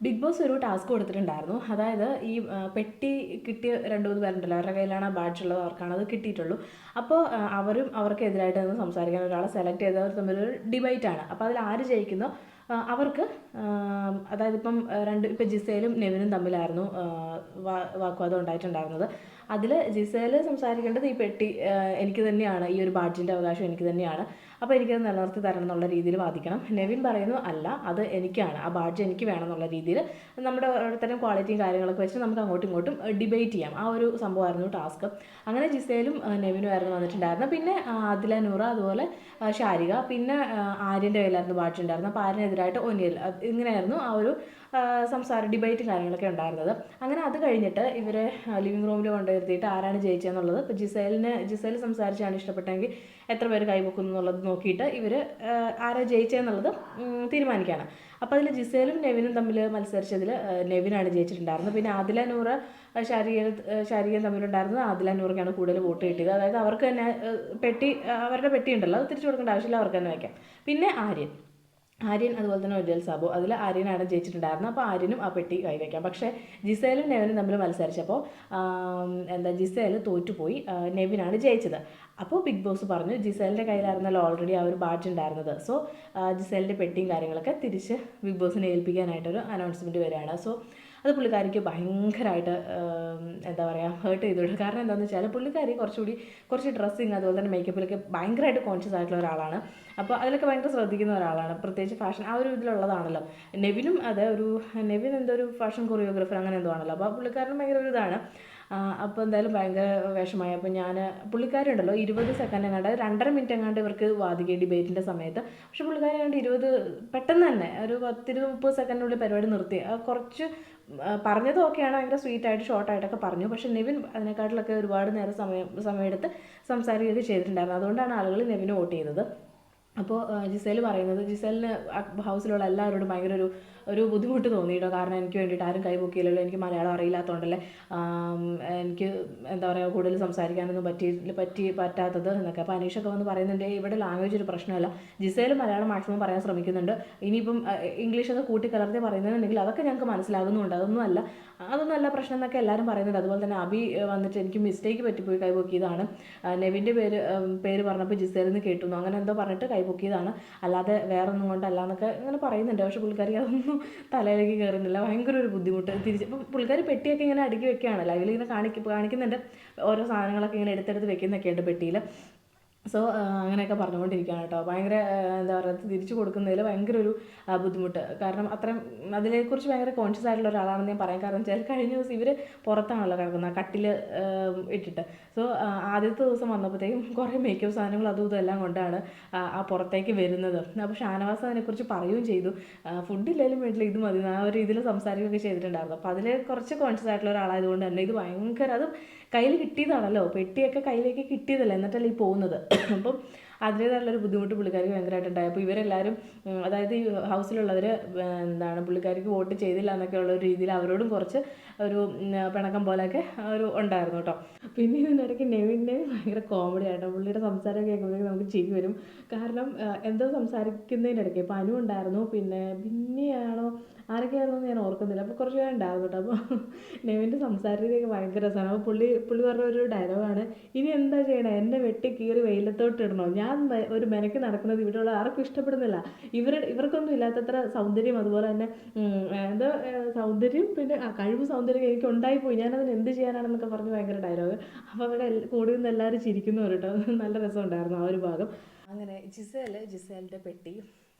Big boss ഒരു task കൊടുത്തിട്ടുണ്ടായിരുന്നു. അതായത് ഈ പെട്ടി കിട്ടിയ രണ്ട് മൂന്ന് പേരുണ്ടല്ലോ. അവരുടെ കയ്യിലാണ് ആ ബാഡ്ജ് ഉള്ളത് അവർക്കാണ് അത് കിട്ടിയിട്ടുള്ളൂ. അപ്പോൾ അവരും അവർക്കെതിരായിട്ട് നിന്ന് സംസാരിക്കാൻ ഒരാളെ സെലക്ട് ചെയ്തവർ തമ്മിലൊരു ഡിബൈറ്റാണ് അപ്പോൾ അതിൽ ആര് ജയിക്കുന്നോ അവർക്ക് അതായത് ഇപ്പം രണ്ട് ഇപ്പം ജിസേലും നെവിനും തമ്മിലായിരുന്നു ആ, വാ- വാഗ്വാദം ഉണ്ടായിട്ടുണ്ടായിരുന്നത്. അതിൽ ജിസേൽ സംസാരിക്കേണ്ടത് ഈ പെട്ടി എനിക്ക് തന്നെയാണ് ഈ ഒരു ബാഡ്ജിന്റെ അവകാശം എനിക്ക് തന്നെയാണ്. അപ്പോൾ എനിക്കത് നിലനിർത്തി തരണം എന്നുള്ള രീതിയിൽ വാദിക്കണം. നെവിൻ പറയുന്നു അല്ല അത് എനിക്കാണ്. ആ ബാഡ്ജ് എനിക്ക് വേണം എന്നുള്ള രീതിയിൽ നമ്മുടെ ഓരോരുത്തരും ക്വാളിറ്റിയും കാര്യങ്ങളൊക്കെ വെച്ച് നമുക്ക് അങ്ങോട്ടും ഇങ്ങോട്ടും ഡിബേറ്റ് ചെയ്യാം. ആ ഒരു സംഭവമായിരുന്നു ടാസ്ക് അങ്ങനെ ജിസയിലും നെവിനും ആയിരുന്നു വന്നിട്ടുണ്ടായിരുന്നത്. പിന്നെ ആദില നൂറ അതുപോലെ ഷാരിക പിന്നെ ആര്യന്റെ കയ്യിലായിരുന്നു ബാഡ്ജ് ഉണ്ടായിരുന്നത്. അപ്പോൾ ആര്യനെതിരായിട്ട് ഒനിയൽ ഇങ്ങനെയായിരുന്നു ആ ഒരു സംസാരം ഡിബേറ്റ് കാര്യങ്ങളൊക്കെ ഉണ്ടായിരുന്നത്. അങ്ങനെ അത് കഴിഞ്ഞിട്ട് ഇവരെ ലിവിങ് റൂമിൽ കൊണ്ടുവരുത്തിയിട്ട് ആരാണ് ജയിച്ചതെന്നുള്ളത് ഇപ്പോൾ ജിസേലിന് ജിസേൽ സംസാരിച്ചാണ് ഇഷ്ടപ്പെട്ടെങ്കിൽ എത്ര പേര് കൈവക്കുന്നു എന്നുള്ളത് നോക്കിയിട്ട് ഇവർ ആരാ ജയിച്ചതെന്നുള്ളത് തീരുമാനിക്കുകയാണ്. അപ്പോൾ അതിൽ ജിസേലും നെവിനും തമ്മിൽ മത്സരിച്ചതിൽ നെവിനാണ് ജയിച്ചിട്ടുണ്ടായിരുന്നത്. പിന്നെ ആദില നൂറ് ശാരീരിക ശാരീരികം തമ്മിലുണ്ടായിരുന്നത് ആദില നൂറിനാണ് കൂടുതൽ വോട്ട് കിട്ടിയത്. അതായത് അവർക്ക് തന്നെ പെട്ടി അവരുടെ പെട്ടി ഉണ്ടല്ലോ അത് തിരിച്ചു കൊടുക്കേണ്ട ആവശ്യമില്ല അവർക്ക് തന്നെ വയ്ക്കാം. പിന്നെ ആര്യൻ. ആര്യൻ അതുപോലെ തന്നെ ഒരിയൽ സാബു. അതിൽ ആര്യനാണ് ജയിച്ചിട്ടുണ്ടായിരുന്നത്. അപ്പോൾ ആര്യനും ആ പെട്ടി കൈവയ്ക്കാം പക്ഷേ ജിസേലും നെവിനും തമ്മിൽ മത്സരിച്ചപ്പോൾ എന്താ ജിസേൽ തോറ്റുപോയി. നെവിനാണ് ജയിച്ചത്. അപ്പോൾ ബിഗ് ബോസ് പറഞ്ഞു ജിസേലിന്റെ കയ്യിലായിരുന്നല്ലോ ഓൾറെഡി ആ ഒരു ബാഡ്ജ് ഉണ്ടായിരുന്നത്. സോ ജിസേലിന്റെ പെട്ടിയും കാര്യങ്ങളൊക്കെ തിരിച്ച് ബിഗ് ബോസിനെ ഏൽപ്പിക്കാനായിട്ടൊരു അനൗൺസ്മെന്റ് വരികയാണ്. സോ അത് പുള്ളിക്കാരിക്ക് ഭയങ്കരമായിട്ട് എന്താ പറയുക ഹേർട്ട് ചെയ്തിട്ടുണ്ട് കാരണം എന്താണെന്ന് വെച്ചാൽ പുള്ളിക്കാരി കുറച്ചുകൂടി കുറച്ച് ഡ്രസ്സിങ് അതുപോലെ തന്നെ മേക്കപ്പിലൊക്കെ ഭയങ്കരമായിട്ട് കോൺഷ്യസ് ആയിട്ടുള്ള ഒരാളാണ്. അപ്പോൾ അതിലൊക്കെ ഭയങ്കര ശ്രദ്ധിക്കുന്ന ഒരാളാണ്. പ്രത്യേകിച്ച് ഫാഷൻ ആ ഒരു ഇതിലുള്ളതാണല്ലോ. നെവിനും അതെ ഒരു നെവിൻ എന്തോ ഒരു ഫാഷൻ കൊറിയോഗ്രാഫർ അങ്ങനെ എന്തോ ആണല്ലോ. അപ്പോൾ പുള്ളിക്കാരനും ഭയങ്കര ഒരു ഇതാണ്. അപ്പോൾ എന്തായാലും ഭയങ്കര വിഷമായി അപ്പോൾ ഞാൻ പുള്ളിക്കാരുണ്ടല്ലോ ഇരുപത് സെക്കൻഡ് എങ്ങാണ്ട് രണ്ടര മിനിറ്റ് എങ്ങാണ്ട് ഇവർക്ക് വാദിക്കുക ഡിബേറ്റിന്റെ സമയത്ത്. പക്ഷെ പുള്ളിക്കാരി കണ്ട് ഇരുപത് പെട്ടെന്ന് തന്നെ ഒരു പത്തിരുപത് മുപ്പത് സെക്കൻഡിനുള്ളിൽ പരിപാടി നിർത്തി. കുറച്ച് പറഞ്ഞത് ഓക്കെയാണ് ഭയങ്കര സ്വീറ്റായിട്ട് ഷോർട്ടായിട്ടൊക്കെ പറഞ്ഞു. പക്ഷെ നെവിൻ അതിനെക്കാട്ടിലൊക്കെ ഒരുപാട് നേരം സമയം സമയമെടുത്ത് സംസാരിക്കുകയൊക്കെ ചെയ്തിട്ടുണ്ടായിരുന്നു. അതുകൊണ്ടാണ് ആളുകൾ നെവിന് വോട്ട് ചെയ്തത്. അപ്പോൾ ജിസേൽ പറയുന്നത് ജിസേലിന് ഹൗസിലുള്ള എല്ലാവരോടും ഭയങ്കര ഒരു ഒരു ബുദ്ധിമുട്ട് തോന്നി കേട്ടോ കാരണം എനിക്ക് വേണ്ടിയിട്ട് ആരും കൈ പൊക്കിയില്ലല്ലോ. എനിക്ക് മലയാളം അറിയില്ലാത്തതുകൊണ്ടല്ലേ എനിക്ക് എന്താ പറയുക കൂടുതൽ സംസാരിക്കാനൊന്നും പറ്റി പറ്റി പറ്റാത്തത് എന്നൊക്കെ. അപ്പോൾ അനീഷൊക്കെ വന്ന് പറയുന്നുണ്ട് ഇവിടെ ലാംഗ്വേജ് ഒരു പ്രശ്നമല്ല. ജിസയിൽ മലയാളം മാക്സിമം പറയാൻ ശ്രമിക്കുന്നുണ്ട്. ഇനിയിപ്പം ഇംഗ്ലീഷൊക്കെ കൂട്ടിക്കലർത്തി പറയുന്നുണ്ടെങ്കിൽ അതൊക്കെ ഞങ്ങൾക്ക് മനസ്സിലാകുന്നുണ്ട്. അതൊന്നും അല്ല. അതൊന്നും അല്ല പ്രശ്നം എന്നൊക്കെ എല്ലാവരും പറയുന്നുണ്ട്. അതുപോലെ തന്നെ അബി വന്നിട്ട് എനിക്ക് മിസ്റ്റേക്ക് പറ്റിപ്പോയി കൈ പൊക്കിയതാണ്. നെവിന്റെ പേര് പേര് പറഞ്ഞപ്പോൾ ജിസേലിൽ നിന്ന് കേട്ടു അങ്ങനെ എന്തോ പറഞ്ഞിട്ട് കൈപൊക്കിയതാണ് അല്ലാതെ വേറെ ഒന്നും കൊണ്ടല്ല എന്നൊക്കെ ഇങ്ങനെ പറയുന്നുണ്ട്. പക്ഷെ പുള്ളിക്കാരി അതൊന്നും തലയിലേക്ക് കയറുന്നില്ല ഭയങ്കര ഒരു ബുദ്ധിമുട്ട്. തിരിച്ച് ഇപ്പം പുള്ളിക്കാരി പെട്ടിയൊക്കെ ഇങ്ങനെ അടുക്കി വെക്കുകയാണ് ലൈവിൽ ഇങ്ങനെ കാണിക്ക കാണിക്കുന്നുണ്ട്. ഓരോ സാധനങ്ങളൊക്കെ ഇങ്ങനെ എടുത്തെടുത്ത് വെക്കുന്നൊക്കെ ഉണ്ട് പെട്ടിയിൽ സോ അങ്ങനെയൊക്കെ പറഞ്ഞുകൊണ്ടിരിക്കുകയാണ് കേട്ടോ. ഭയങ്കര എന്താ പറയുക തിരിച്ചു കൊടുക്കുന്നതിൽ ഭയങ്കര ഒരു ബുദ്ധിമുട്ട്. കാരണം അത്രയും അതിനെക്കുറിച്ച് ഭയങ്കര കോൺഷ്യസ് ആയിട്ടുള്ള ഒരാളാണെന്ന് ഞാൻ പറയാം കാരണം വെച്ചാൽ കഴിഞ്ഞ ദിവസം ഇവർ പുറത്താണല്ലോ കിടക്കുന്നത് കട്ടിൽ ഇട്ടിട്ട്. സോ ആദ്യത്തെ ദിവസം വന്നപ്പോഴത്തേക്കും കുറേ മേക്കപ്പ് സാധനങ്ങൾ അതും ഇതും എല്ലാം കൊണ്ടാണ് ആ, പുറത്തേക്ക് വരുന്നത്. അപ്പോൾ ഷാനവാസ് അതിനെക്കുറിച്ച് പറയുകയും ചെയ്തു. ഫുഡ് ഇല്ലെങ്കിലും വീട്ടിൽ ഇത് മതി ആ ഒരു രീതിയിൽ സംസാരിക്കുകയൊക്കെ ചെയ്തിട്ടുണ്ടായിരുന്നു. അപ്പോൾ അതിൽ കുറച്ച് കോൺഷ്യസ് ആയിട്ടുള്ള ഒരാളായതുകൊണ്ട് തന്നെ ഇത് ഭയങ്കര അതും കയ്യിൽ കിട്ടിയതാണല്ലോ. പെട്ടിയൊക്കെ കയ്യിലേക്ക് കിട്ടിയതല്ലേ? എന്നിട്ടല്ലേ ഈ പോകുന്നത്. അപ്പം അതിന്റേതായിട്ടുള്ളൊരു ബുദ്ധിമുട്ട് പുള്ളിക്കാർക്ക് ഭയങ്കരമായിട്ടുണ്ടായി അപ്പോൾ ഇവരെല്ലാവരും അതായത് ഈ ഹൗസിലുള്ളവർ എന്താണ് പുള്ളിക്കാരിക്ക് വോട്ട് ചെയ്തില്ല എന്നൊക്കെ ഉള്ള ഒരു രീതിയിൽ അവരോടും കുറച്ച് ഒരു പിണക്കം പോലെയൊക്കെ ഒരു ഉണ്ടായിരുന്നു കേട്ടോ. പിന്നെ ഇതിനിടയ്ക്ക് നെവിന്റെ ഭയങ്കര കോമഡി ആയിട്ടോ പുള്ളിയുടെ സംസാരം കേൾക്കുമ്പോഴേക്കും നമുക്ക് ചിരി വരും. കാരണം എന്തോ സംസാരിക്കുന്നതിനിടയ്ക്ക് ഇപ്പോൾ അനു ഉണ്ടായിരുന്നു. പിന്നെ ബിന്നിയാണോ? ആരൊക്കെയായിരുന്നു ഞാൻ ഓർക്കുന്നില്ല. അപ്പോൾ കുറച്ച് പേര് ഉണ്ടായിരുന്നു കേട്ടോ. അപ്പോൾ നെവിന്റെ സംസാരരീതിയൊക്കെ ഭയങ്കര രസമാണ്. അപ്പോൾ പുള്ളി പുള്ളി പറഞ്ഞ ഒരു ഡയലോഗാണ് ഇനി എന്താ ചെയ്യണേ? എന്നെ വെട്ടി കീറി വെയിലത്തോട്ട് ഇടണോ ഞാൻ മെ- ഒരു മെനക്ക് നടക്കുന്നത് ഇവിടെയുള്ള ആർക്കും ഇഷ്ടപ്പെടുന്നില്ല. ഇവർ ഇവർക്കൊന്നും ഇല്ലാത്തത്ര സൗന്ദര്യം അതുപോലെ തന്നെ എന്താ സൗന്ദര്യം പിന്നെ ആ കഴിവ് സൗന്ദര്യം എനിക്ക് ഉണ്ടായിപ്പോയി. ഞാനതിന് എന്ത് ചെയ്യാനാണെന്നൊക്കെ പറഞ്ഞ് ഭയങ്കര ഡയലോഗ് അപ്പോൾ അവിടെ കൂടി നിന്ന് എല്ലാവരും ചിരിക്കുന്നു കേട്ടോ നല്ല രസമുണ്ടായിരുന്നു ആ ഒരു ഭാഗം. അങ്ങനെ ജിസേൽ ജിസേലിന്റെ പെട്ടി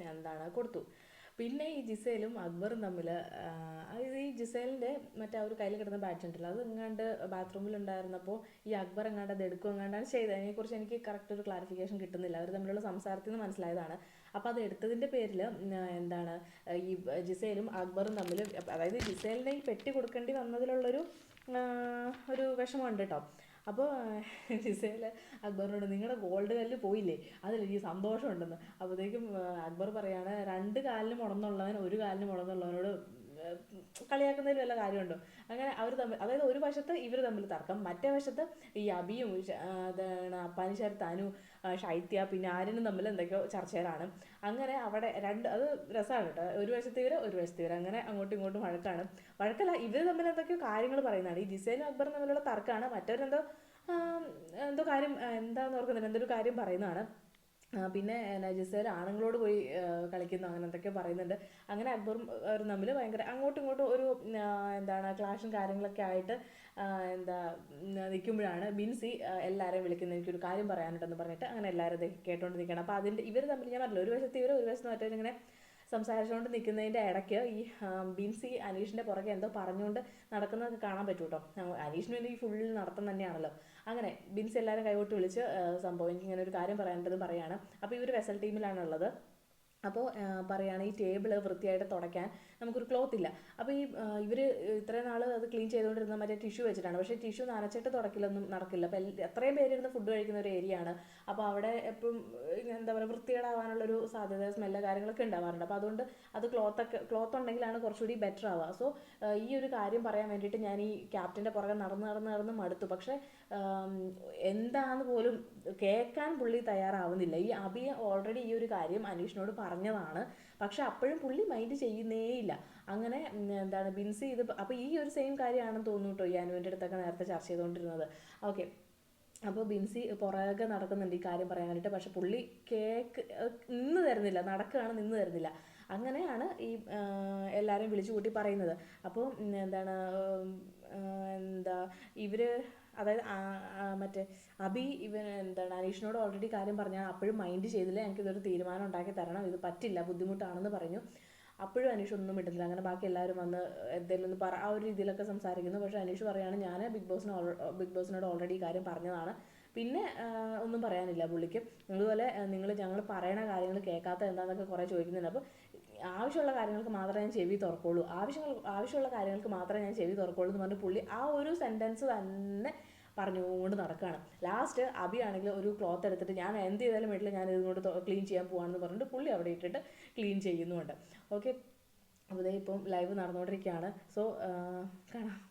എന്താണ് കൊടുത്തു. പിന്നെ ഈ ജിസേലും അക്ബറും തമ്മിൽ ഈ ജിസേലിന്റെ മറ്റേ ഒരു കയ്യിൽ കിടന്ന ബാറ്റ് ഉണ്ടല്ലോ അത് എങ്ങാണ്ട് ബാത്റൂമിൽ ഉണ്ടായിരുന്നപ്പോൾ ഈ അക്ബർ എങ്ങാണ്ട് അത് എടുക്കും എങ്ങാണ്ടാണ് ചെയ്തത്? അതിനെക്കുറിച്ച് എനിക്ക് കറക്റ്റ് ഒരു ക്ലാരിഫിക്കേഷൻ കിട്ടുന്നില്ല. അവർ തമ്മിലുള്ള സംസാരത്തിൽ നിന്ന് മനസ്സിലായതാണ്. അപ്പോൾ അത് എടുത്തതിന്റെ പേരിൽ എന്താണ് ഈ ജിസേലും അക്ബറും തമ്മിൽ അതായത് ജിസേലിനെ ഈ പെട്ടി കൊടുക്കേണ്ടി വന്നതിലുള്ളൊരു ഒരു വിഷമമുണ്ട് കേട്ടോ അപ്പോൾ ജിസേൽ അക്ബറിനോട് നിങ്ങളുടെ ഗോൾഡ് കല്ല് പോയില്ലേ? അതിലെനിക്ക് സന്തോഷമുണ്ടെന്ന്. അപ്പോഴത്തേക്കും അക്ബർ പറയാണ് രണ്ട് കാലിന് മുടന്നുള്ളവൻ ഒരു കാലിന് മുടന്നുള്ളവനോട് കളിയാക്കുന്നതിൽ വല്ല കാര്യമുണ്ടോ? അങ്ങനെ അവർ തമ്മിൽ അതായത് ഒരു വശത്ത് ഇവർ തമ്മിൽ തർക്കം മറ്റേ വശത്ത് ഈ അബിയും എന്താണ് അപ്പാനിശാർ തനു ഷൈത്യ പിന്നെ ആര്യനും തമ്മിൽ എന്തൊക്കെയോ ചർച്ചകളാണ്. അങ്ങനെ അവിടെ രണ്ട് അത് രസമാണ് കേട്ടോ. ഒരു വശത്ത് ഇവർ ഒരു വശത്ത് ഇവർ അങ്ങനെ അങ്ങോട്ടും ഇങ്ങോട്ടും വഴക്കാണ്. വഴക്കല്ല ഇവർ തമ്മിൽ എന്തൊക്കെയോ കാര്യങ്ങൾ പറയുന്നതാണ്. ഈ ജിസേനും അക്ബറും തമ്മിലുള്ള തർക്കമാണ്. മറ്റവരെന്തോ എന്തോ കാര്യം എന്താന്ന് ഓർക്കുന്നില്ല. എന്തൊരു കാര്യം പറയുന്നതാണ്. പിന്നെ എന്നാ ആണുങ്ങളോട് പോയി കളിക്കുന്നു അങ്ങനെ എന്തൊക്കെ പറയുന്നുണ്ട്. അങ്ങനെ അക്ബറും അവരും തമ്മിൽ ഭയങ്കര അങ്ങോട്ടും ഇങ്ങോട്ടും ഒരു എന്താണ് ക്ലാഷും കാര്യങ്ങളൊക്കെ ആയിട്ട് എന്താ നിൽക്കുമ്പോഴാണ് ബിൻസി എല്ലാവരെയും വിളിക്കുന്നത്. എനിക്കൊരു കാര്യം പറയാനുണ്ടെന്ന് പറഞ്ഞിട്ട് അങ്ങനെ എല്ലാവരും കേട്ടോണ്ട് നിൽക്കണം അപ്പോൾ അതിന്റെ ഇവർ തമ്മിൽ ഞാൻ പറഞ്ഞില്ല ഒരു വശത്ത് ഇവർ ഒരു വശത്ത് മറ്റവരിങ്ങനെ സംസാരിച്ചുകൊണ്ട് നിൽക്കുന്നതിന്റെ ഇടയ്ക്ക് ഈ ബിൻസി അനീഷിന്റെ പുറകെ എന്തോ പറഞ്ഞുകൊണ്ട് നടക്കുന്നതൊക്കെ കാണാൻ പറ്റും കേട്ടോ അനീഷിന് വേണ്ടി ഫുൾ നടത്തം തന്നെയാണല്ലോ. അങ്ങനെ ബിൻസി എല്ലാവരും കൈകൊട്ട് വിളിച്ച് സംഭവം എനിക്ക് ഇങ്ങനെ ഒരു കാര്യം പറയാനുണ്ടെന്ന് പറയാണ്. അപ്പോൾ ഇവർ വെസൽ ടീമിലാണുള്ളത് അപ്പോൾ പറയുകയാണ് ഈ ടേബിൾ വൃത്തിയായിട്ട് തുടയ്ക്കാൻ നമുക്കൊരു ക്ലോത്ത് ഇല്ല. അപ്പോൾ ഈ ഇവർ ഇത്രയും നാൾ അത് ക്ലീൻ ചെയ്തുകൊണ്ടിരുന്ന മറ്റേ ടിഷ്യൂ വെച്ചിട്ടാണ്. പക്ഷേ ടിഷ്യൂ നനച്ചിട്ട് തുടക്കില്ലൊന്നും നടക്കില്ല. അപ്പോൾ എത്രയും പേരിരുന്ന് ഫുഡ് കഴിക്കുന്ന ഒരു ഏരിയ ആണ്. അപ്പോൾ അവിടെ എപ്പോഴും എന്താ പറയുക വൃത്തികേടാവാനുള്ളൊരു സാധ്യത സ്മെല്ല് കാര്യങ്ങളൊക്കെ ഉണ്ടാവാറുണ്ട്. അപ്പോൾ അതുകൊണ്ട് അത് ക്ലോത്തൊക്കെ ക്ലോത്ത് ഉണ്ടെങ്കിലാണ് കുറച്ചുകൂടി ബെറ്റർ ആവുക. സോ ഈ ഒരു കാര്യം പറയാൻ വേണ്ടിയിട്ട് ഞാൻ ഈ ക്യാപ്റ്റന്റെ പുറകെ നടന്ന് നടന്ന് നടന്ന് മടുത്തു. പക്ഷേ എന്താന്ന് പോലും കേൾക്കാൻ പുള്ളി തയ്യാറാവുന്നില്ല. ഈ അബി ഓൾറെഡി ഈ ഒരു കാര്യം അനീഷിനോട് പറഞ്ഞതാണ്. പക്ഷെ അപ്പോഴും പുള്ളി മൈൻഡ് ചെയ്യുന്നേയില്ല. അങ്ങനെ എന്താണ് ബിൻസി ഇത് അപ്പോൾ ഈ ഒരു സെയിം കാര്യമാണെന്ന് തോന്നുന്നു കേട്ടോ ഈ അനുവിന്റെ അടുത്തൊക്കെ നേരത്തെ ചർച്ച ചെയ്തുകൊണ്ടിരുന്നത് ഓക്കെ അപ്പോൾ ബിൻസി പുറകെ നടക്കുന്നുണ്ട് ഈ കാര്യം പറയാൻ വേണ്ടിയിട്ട്. പക്ഷെ പുള്ളി കേക്ക് നിന്ന് തരുന്നില്ല. നടക്കുകയാണ് നിന്ന് തരുന്നില്ല. അങ്ങനെയാണ് ഈ എല്ലാവരെയും വിളിച്ചു കൂട്ടി പറയുന്നത്. അപ്പോൾ എന്താണ് എന്താ ഇവർ അതായത് മറ്റേ അബി ഇവൻ എന്താണ് അനീഷിനോട് ഓൾറെഡി കാര്യം പറഞ്ഞാൽ അപ്പോഴും മൈൻഡ് ചെയ്തില്ല. എനിക്ക് ഇതൊരു തീരുമാനം ഉണ്ടാക്കി തരണം. ഇത് പറ്റില്ല. ബുദ്ധിമുട്ടാണെന്ന് പറഞ്ഞു. അപ്പോഴും അനീഷ് ഒന്നും ഇട്ടില്ല അങ്ങനെ ബാക്കി എല്ലാവരും വന്ന് എന്തെങ്കിലും ഒന്ന് പറ ആ ഒരു രീതിയിലൊക്കെ സംസാരിക്കുന്നു. പക്ഷേ അനീഷ് പറയുകയാണ് ഞാൻ ബിഗ് ബോസിന് ബിഗ് ബോസിനോട് ഓൾറെഡി ഈ കാര്യം പറഞ്ഞതാണ്. പിന്നെ ഒന്നും പറയാനില്ല പുള്ളിക്ക്. അതുപോലെ നിങ്ങൾ ഞങ്ങൾ പറയണ കാര്യങ്ങൾ കേൾക്കാത്ത എന്താണെന്നൊക്കെ കുറേ ചോദിക്കുന്നുണ്ട്. അപ്പോൾ ആവശ്യമുള്ള കാര്യങ്ങൾക്ക് മാത്രമേ ഞാൻ ചെവി തുറക്കുള്ളൂ. ആവശ്യങ്ങൾ ആവശ്യമുള്ള കാര്യങ്ങൾക്ക് മാത്രമേ ഞാൻ ചെവി തുറക്കുള്ളൂ എന്ന് പറഞ്ഞ് പുള്ളി ആ ഒരു സെന്റൻസ് തന്നെ പറഞ്ഞുകൊണ്ട് നടക്കുകയാണ് ലാസ്റ്റ് അബി ആണെങ്കിൽ ഒരു ക്ലോത്ത് എടുത്തിട്ട് ഞാൻ എന്ത് ചെയ്താലും വീട്ടിൽ ഞാൻ ഇതുകൊണ്ട് ക്ലീൻ ചെയ്യാൻ പോവാണെന്ന് പറഞ്ഞിട്ട് പുള്ളി അവിടെ ഇട്ടിട്ട് ക്ലീൻ ചെയ്യുന്നുമുണ്ട് ഓക്കെ അപ്പോൾ ഇതേ ഇപ്പം ലൈവ് നടന്നുകൊണ്ടിരിക്കുകയാണ്. സോ കാണാം.